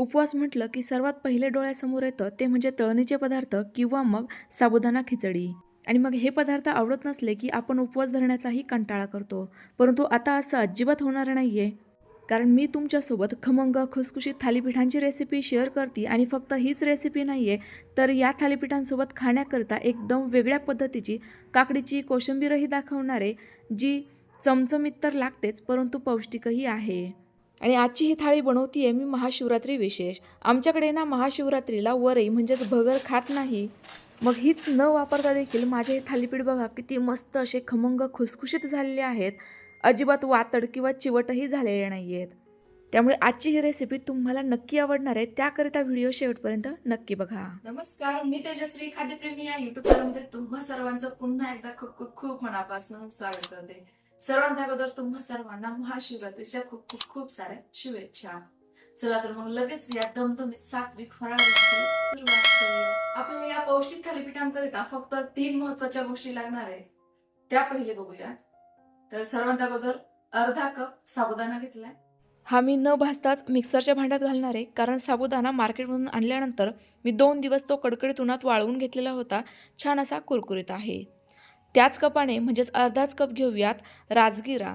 उपवास म्हटलं की सर्वात पहिले डोळ्यासमोर येतं ते म्हणजे तळणीचे पदार्थ किंवा मग साबुदाणा खिचडी. आणि मग हे पदार्थ आवडत नसले की आपण उपवास धरण्याचाही कंटाळा करतो. परंतु आता असं अजिबात होणार नाही आहे कारण मी तुमच्यासोबत खमंग खुसखुशीत थालीपीठांची रेसिपी शेअर करते आणि फक्त हीच रेसिपी नाही आहे तर या थालीपीठांसोबत खाण्याकरता एकदम वेगळ्या पद्धतीची काकडीची कोशिंबीरही दाखवणारे जी चमचमीत तर लागतेच परंतु पौष्टिकही आहे. आणि आजची ही थाळी बनवतीये मी महाशिवरात्री विशेष. आमच्याकडे ना महाशिवरात्रीला वरई म्हणजेच भगर खात नाही. मग हीच न वापरता देखील माझे हे थालीपीठ बघा किती मस्त असे खमंग खुसखुशीत झालेले आहेत. अजिबात वातड किंवा चिवटही झालेले नाही आहेत त्यामुळे आजची ही रेसिपी तुम्हाला नक्की आवडणार आहे त्याकरिता व्हिडिओ शेवटपर्यंत नक्की बघा. नमस्कार मी तेजश्री खाद्यप्रेमी या युट्यूब चॅनलमध्ये तुम्हा सर्वांचं पुन्हा एकदा खूप खूप खूप मनापासून स्वागत करते. सर्वांत अगोदर तुम्हा सर्वांना महाशिवरात्रीच्या खूप खूप खूप साऱ्या शुभेच्छा. चला तर मग लगेच या दमदमीत सात्विक फराळ सुरुवात करूया. आपल्याला या पौष्टिक थालीपीठांकरिता फक्त तीन महत्त्वाच्या गोष्टी लागणार आहे त्या पहिले बघूया तर सर्वांत अगोदर अर्धा कप साबुदाणा घेतलाय. हा मी न भाजताच मिक्सरच्या भांड्यात घालणार आहे. कारण साबुदाणा मार्केटमधून आणल्यानंतर मी दोन दिवस तो कडकडीत उन्हात वाळवून घेतलेला होता. छान असा कुरकुरीत आहे. त्याच कपाने म्हणजेच अर्धाच कप घेऊयात राजगिरा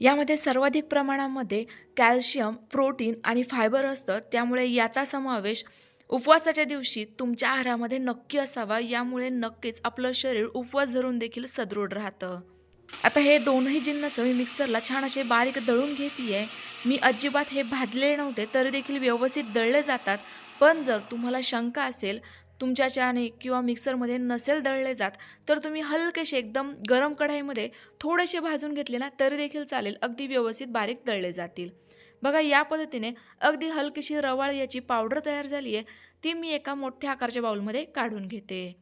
यामध्ये सर्वाधिक प्रमाणामध्ये कॅल्शियम प्रोटीन आणि फायबर असतं. त्यामुळे याचा समावेश उपवासाच्या दिवशी तुमच्या आहारामध्ये नक्की असावा. यामुळे नक्कीच आपलं शरीर उपवास धरून देखील सदृढ राहतं. आता हे दोनही जिन्नस मी मिक्सरला छान असे बारीक दळून घेते मी अजिबात हे भाजलेले नव्हते तरी देखील व्यवस्थित दळले जातात. पण जर तुम्हाला शंका असेल तुमच्या चहाने किंवा मिक्सरमध्ये नसेल दळले जात तर तुम्ही हलकेसे एकदम गरम कढाईमध्ये थोडेसे भाजून घेतले ना तरी देखील चालेल. अगदी व्यवस्थित बारीक दळले जातील. बघा या पद्धतीने अगदी हलकीशी रवाळ याची पावडर तयार झाली आहे. ती मी एका मोठ्या आकारच्या बाऊलमध्ये काढून घेते.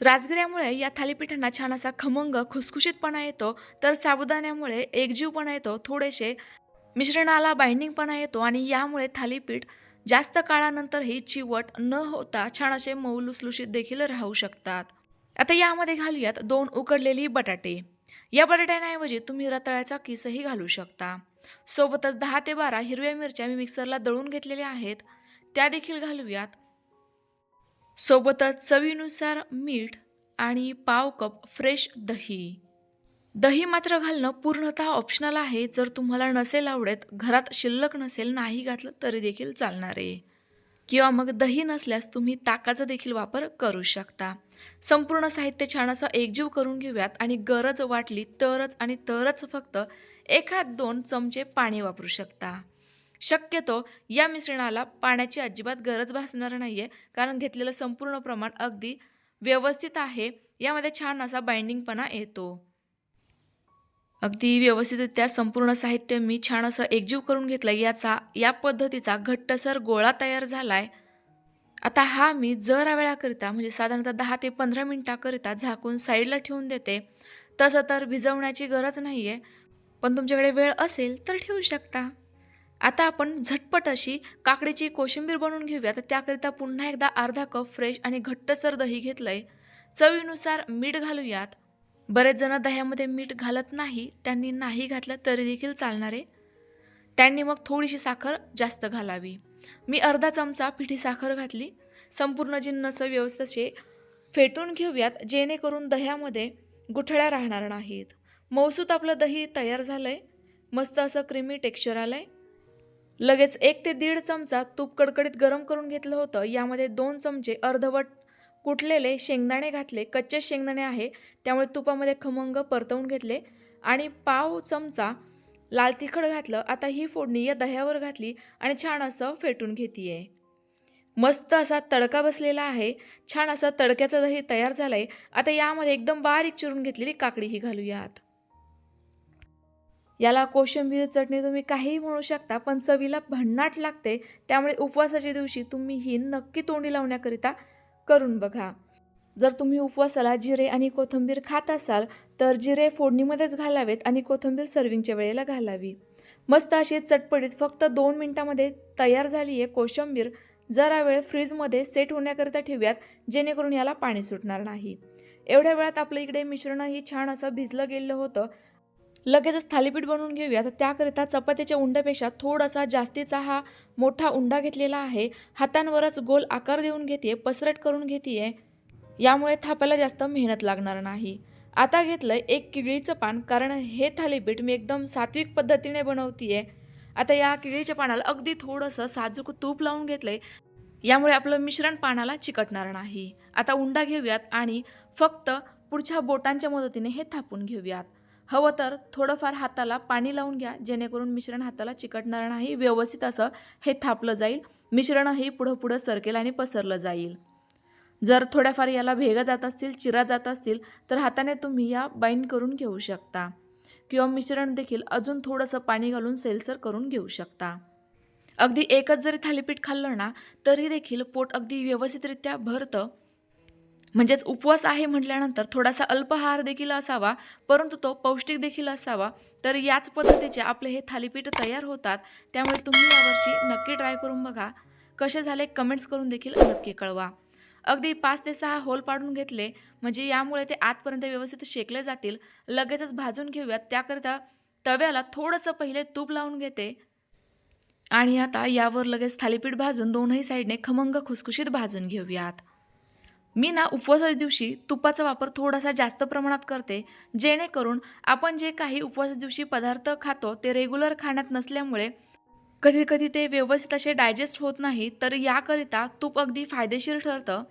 राजगिऱ्यामुळे या थालीपीठांना छान असा खमंग खुसखुशीतपणा येतो. तर साबुदाण्यामुळे एकजीवपणा येतो थोडेसे मिश्रणाला बाइंडिंगपणा येतो आणि यामुळे थालीपीठ जास्त काळानंतर ही चिवट न होता छान असे मऊ लुसलुशीत देखील राहू शकतात. आता यामध्ये घालूयात दोन उकडलेली बटाटे. या बटाट्यांऐवजी तुम्ही रताळ्याचा किसही घालू शकता. सोबतच दहा ते बारा हिरव्या मिरच्या मी मिक्सरला दळून घेतलेल्या आहेत. त्या देखील घालूयात. सोबतच चवीनुसार मीठ आणि पाव कप फ्रेश दही. दही मात्र घालणं पूर्णतः ऑप्शनल आहे. जर तुम्हाला नसेल आवडत घरात शिल्लक नसेल नाही घातलं तरी देखील चालणार आहे. किंवा मग दही नसल्यास तुम्ही ताकाचा देखील वापर करू शकता. संपूर्ण साहित्य छान असं एकजीव करून घेऊयात आणि गरज वाटली तरच आणि तरच फक्त एखाद दोन चमचे पाणी वापरू शकता. शक्यतो या मिश्रणाला पाण्याची अजिबात गरज भासणार नाही आहे कारण घेतलेलं संपूर्ण प्रमाण अगदी व्यवस्थित आहे. यामध्ये छान असा बाइंडिंगपणा येतो. अगदी व्यवस्थितरित्या संपूर्ण साहित्य मी छान असं एकजीव करून घेतलं याचा या पद्धतीचा घट्टसर गोळा तयार झाला आहे आता हा मी जरा वेळाकरिता म्हणजे साधारणतः दहा ते पंधरा मिनटाकरिता झाकून साईडला ठेवून देते. तसं तर भिजवण्याची गरज नाही आहे पण तुमच्याकडे वेळ असेल तर ठेवू शकता. आता आपण झटपट अशी काकडीची कोशिंबीर बनवून घेऊया. तर त्याकरिता पुन्हा एकदा अर्धा कप फ्रेश आणि घट्टसर दही घेतलं आहे चवीनुसार मीठ घालूयात. बरेच जण दह्यामध्ये मीठ घालत नाही त्यांनी नाही घातलं तरी देखील चालणार. आहे त्यांनी मग थोडीशी साखर जास्त घालावी. मी अर्धा चमचा पिठी साखर घातली. संपूर्ण जिन्नस व्यवस्थेचे फेटून घेऊयात जेणेकरून दह्यामध्ये गुठळ्या राहणार नाहीत. मौसूत आपलं दही तयार झालं आहे मस्त असं क्रीमी टेक्स्चर आलं आहे लगेच एक ते दीड चमचा तूप कडकडीत गरम करून घेतलं होतं. यामध्ये दोन चमचे अर्धवट कुटलेले शेंगदाणे घातले कच्चे शेंगदाणे आहे त्यामुळे तुपामध्ये खमंग परतवून घेतले आणि पाव चमचा लाल तिखट घातलं. आता ही फोडणी या दह्यावर घातली आणि छान असं फेटून घेते आहे मस्त असा तडका बसलेला आहे. छान असं तडक्याचं दही तयार झालं आहे आता यामध्ये एकदम बारीक चिरून घेतलेली काकडी ही घालूयात. याला कोशिंबीर चटणी तुम्ही काहीही म्हणू शकता पण चवीला भन्नाट लागते. त्यामुळे उपवासाच्या दिवशी तुम्ही ही नक्की तोंडी लावण्याकरिता करून बघा. जर तुम्ही उपवासाला जिरे आणि कोथिंबीर खात असाल तर जिरे फोडणीमध्येच घालावेत आणि कोथिंबीर सर्विंगच्या वेळेला घालावी. मस्त अशी चटपटीत फक्त दोन मिनटामध्ये तयार झाली आहे कोशिंबीर. जरा वेळ फ्रीजमध्ये सेट होण्याकरिता ठेवूयात जेणेकरून याला पाणी सुटणार नाही. एवढ्या वेळात आपलं इकडे मिश्रणही छान असं भिजलं गेलं होतं लगेचच थालीपीठ बनवून घेऊया. तर त्याकरिता चपातीच्या उंड्यापेक्षा थोडासा जास्तीचा हा मोठा उंडा घेतलेला आहे. हातांवरच गोल आकार देऊन घेते पसरट करून घेते यामुळे थापायला जास्त मेहनत लागणार नाही. आता घेतलं एक किळीचं पान कारण हे थालीपीठ मी एकदम सात्विक पद्धतीने बनवतीये. आता या किळीच्या पानाला अगदी थोडंसं साजूक तूप लावून घेतलंय. यामुळे आपलं मिश्रण पानाला चिकटणार नाही. आता उंडा घेऊयात आणि फक्त पुढच्या बोटांच्या मदतीने हे थापून घेऊयात. हवं तर थोडंफार हाताला पाणी लावून घ्या जेणेकरून मिश्रण हाताला चिकटणार नाही. व्यवस्थित असं हे थापलं जाईल. मिश्रणही पुढं पुढं सरकेल आणि पसरलं जाईल. जर थोड्याफार याला भेगा जात असतील चिरा जात असतील तर हाताने तुम्ही या बाईंड करून घेऊ शकता. किंवा मिश्रण देखील अजून थोडंसं पाणी घालून सेलसर करून घेऊ शकता. अगदी एकच जरी थालीपीठ खाल्लं ना तरी देखील पोट अगदी व्यवस्थितरित्या भरतं. म्हणजेच उपवास आहे म्हटल्यानंतर थोडासा अल्पहार देखील असावा परंतु तो पौष्टिक देखील असावा. तर याच पद्धतीचे आपले हे थालीपीठ तयार होतात. त्यामुळे तुम्ही यावर्षी नक्की ट्राय करून बघा. कसे झाले कमेंट्स करून देखील नक्की कळवा. अगदी पाच ते सहा होल पाडून घेतले म्हणजे यामुळे ते आतपर्यंत व्यवस्थित शेकले जातील. लगेचच भाजून घेऊयात. त्याकरिता तव्याला थोडंसं पहिले तूप लावून घेते. आणि आता यावर लगेच थालीपीठ भाजून दोनही साईडने खमंग खुसखुशीत भाजून घेऊयात. मी ना उपवासाच्या दिवशी तुपाचा वापर थोडासा जास्त प्रमाणात करते जेणेकरून आपण जे काही उपवासाच्या दिवशी पदार्थ खातो ते रेग्युलर खाण्यात नसल्यामुळे कधी कधी ते व्यवस्थित असे डायजेस्ट होत नाही तर याकरिता तूप अगदी फायदेशीर ठरतं.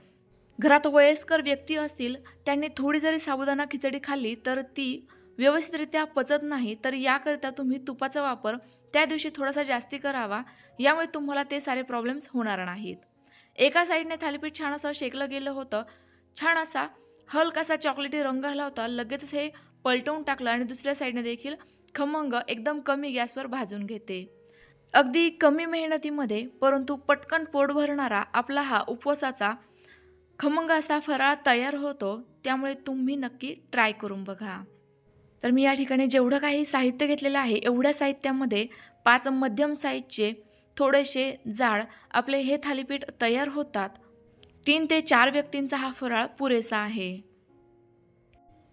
घरात वयस्कर व्यक्ती असतील त्यांनी थोडी जरी साबुदाणा खिचडी खाल्ली तर ती व्यवस्थितरित्या पचत नाही तर याकरिता तुम्ही तुपाचा वापर त्या दिवशी थोडासा जास्ती करावा. यामुळे तुम्हाला ते सारे प्रॉब्लेम्स होणार नाहीत. एका साईडने थालीपीठ छान असं शेकलं गेलं होतं. छान असा हलकासा चॉकलेटी रंग आला होता. लगेचच हे पलटवून टाकलं आणि दुसऱ्या साईडने देखील खमंग एकदम कमी गॅसवर भाजून घेते. अगदी कमी मेहनतीमध्ये परंतु पटकन पोट भरणारा आपला हा उपवासाचा खमंग असा फराळ तयार होतो त्यामुळे तुम्ही नक्की ट्राय करून बघा. तर मी या ठिकाणी जेवढं काही साहित्य घेतलेलं आहे एवढ्या साहित्यामध्ये पाच मध्यम साईजचे थोडेसे जाड आपले हे थालीपीठ तयार होतात. तीन ते चार व्यक्तींचा हा फराळ पुरेसा आहे.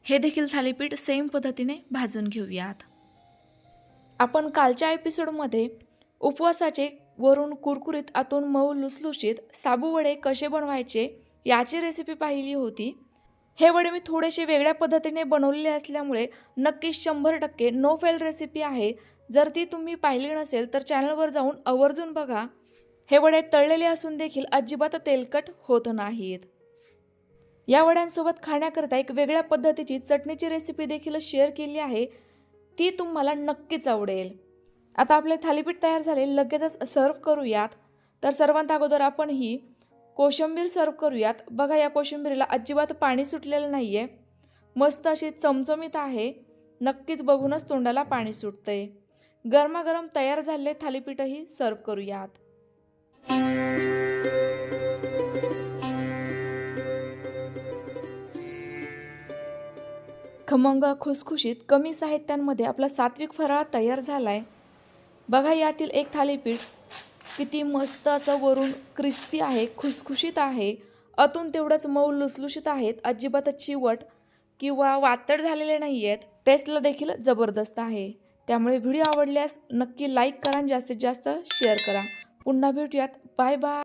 हे देखील थालीपीठ सेम पद्धतीने भाजून घेऊयात. आपण कालच्या एपिसोडमध्ये उपवासाचे वरून कुरकुरीत आतून मऊ लुसलुशीत साबूवडे कसे बनवायचे याची रेसिपी पाहिली होती. हे वडे मी थोडेसे वेगळ्या पद्धतीने बनवलेले असल्यामुळे नक्कीच शंभर टक्के नो फेल रेसिपी आहे. जर ती तुम्ही पाहिली नसेल तर चॅनलवर जाऊन आवर्जून बघा. हे वडे तळलेले असून देखील अजिबात तेलकट होत नाहीत. या वड्यांसोबत खाण्याकरता एक वेगळ्या पद्धतीची चटणीची रेसिपी देखील शेअर केली आहे. ती तुम्हाला नक्कीच आवडेल. आता आपले थालीपीठ तयार झाले लगेचच सर्व करूयात. तर सर्वांत अगोदर आपण ही कोशिंबीर सर्व करूयात. बघा या कोशिंबीरीला अजिबात पाणी सुटलेलं नाही आहे मस्त अशी चमचमीत आहे. नक्कीच बघूनच तोंडाला पाणी सुटतंय. गरमागरम तयार झालेले थालीपीठही सर्व करूयात. खमंग खुसखुशीत कमी साहित्यांमध्ये आपला सात्विक फराळ तयार झाला आहे बघा यातील एक थालीपीठ किती मस्त असं वरून क्रिस्पी आहे खुसखुशीत आहे. अतून तेवढंच मऊ लुसलुशीत आहेत. अजिबातच चिवट किंवा वातड झालेले नाही आहेत टेस्टला देखील जबरदस्त आहे. त्यामुळे व्हिडिओ आवडल्यास नक्की लाईक करा आणि जास्तीत जास्त शेअर करा. पुन्हा भेटूयात. Bye bye